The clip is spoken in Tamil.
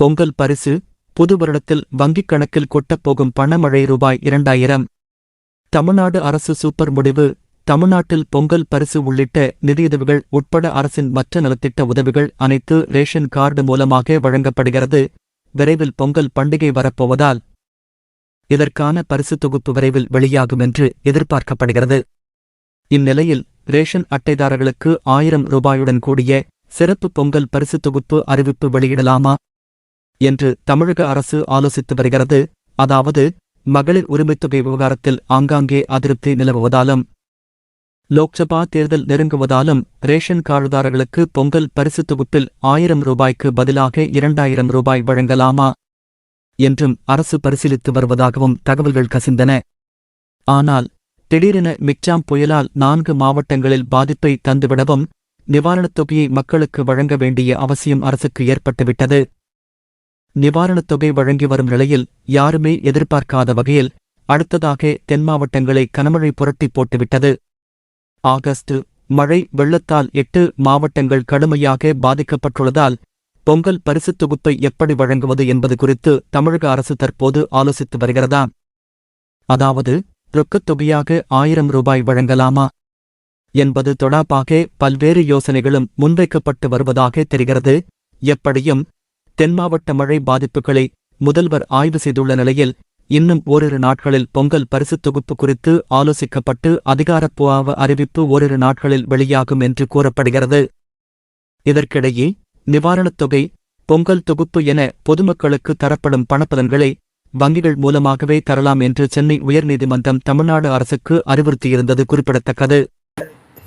பொங்கல் பரிசு புது வருடத்தில் வங்கிக் கணக்கில் கொட்டப்போகும் பணமழை ரூபாய் இரண்டாயிரம். தமிழ்நாடு அரசு சூப்பர் முடிவு. தமிழ்நாட்டில் பொங்கல் பரிசு உள்ளிட்ட நிதியுதவிகள் உட்பட அரசின் மற்ற நலத்திட்ட உதவிகள் அனைத்து ரேஷன் கார்டு மூலமாக வழங்கப்படுகிறது. விரைவில் பொங்கல் பண்டிகை வரப்போவதால் இதற்கான பரிசு தொகுப்பு விரைவில் வெளியாகும் என்று எதிர்பார்க்கப்படுகிறது. இந்நிலையில் ரேஷன் அட்டைதாரர்களுக்கு ஆயிரம் ரூபாயுடன் கூடிய சிறப்பு பொங்கல் பரிசு தொகுப்பு அறிவிப்பு வெளியிடலாமா? என்று தமிழக அரசு ஆலோசித்து வருகிறது. அதாவது மகளிர் உரிமைத்தொகை விவகாரத்தில் ஆங்காங்கே அதிருப்தி நிலவுவதாலும் லோக்சபா தேர்தல் நெருங்குவதாலும் ரேஷன் கார்டுதாரர்களுக்கு பொங்கல் பரிசு தொகுப்பில் ஆயிரம் ரூபாய்க்கு பதிலாக இரண்டாயிரம் ரூபாய் வழங்கலாமா என்றும் அரசு பரிசீலித்து வருவதாகவும் தகவல்கள் கசிந்தன. ஆனால் திடீரென மிக்ஜாம் புயலால் நான்கு மாவட்டங்களில் பாதிப்பை தந்துவிடவும் நிவாரணத் தொகையை மக்களுக்கு வழங்க வேண்டிய அவசியம் அரசுக்கு ஏற்பட்டுவிட்டது. நிவாரணத் தொகை வழங்கி வரும் நிலையில் யாருமே எதிர்பார்க்காத வகையில் அடுத்ததாக தென் மாவட்டங்களை கனமழை புரட்டி போட்டுவிட்டது. ஆகஸ்ட் மழை வெள்ளத்தால் எட்டு மாவட்டங்கள் கடுமையாக பாதிக்கப்பட்டுள்ளதால் பொங்கல் பரிசுத் தொகுப்பை எப்படி வழங்குவது என்பது குறித்து தமிழக அரசு தற்போது ஆலோசித்து வருகிறதா? அதாவது ரொக்கத் தொகையாக ஆயிரம் ரூபாய் வழங்கலாமா? என்பது தொடர்பாக பல்வேறு யோசனைகளும் முன்வைக்கப்பட்டு வருவதாக தெரிகிறது. எப்படியும் தென் மாவட்ட மழை பாதிப்புகளை முதல்வர் ஆய்வு செய்துள்ள நிலையில் இன்னும் ஓரிரு நாட்களில் பொங்கல் பரிசுத் தொகுப்பு குறித்து ஆலோசிக்கப்பட்டு அதிகாரப்பூர்வ அறிவிப்பு ஓரிரு நாட்களில் வெளியாகும் என்று கூறப்படுகிறது. இதற்கிடையே நிவாரணத் தொகை பொங்கல் தொகுப்பு என பொதுமக்களுக்கு தரப்படும் பணப்பலன்களை வங்கிகள் மூலமாகவே தரலாம் என்று சென்னை உயர்நீதிமன்றம் தமிழ்நாடு அரசுக்கு அறிவுறுத்தியிருந்தது குறிப்பிடத்தக்கது.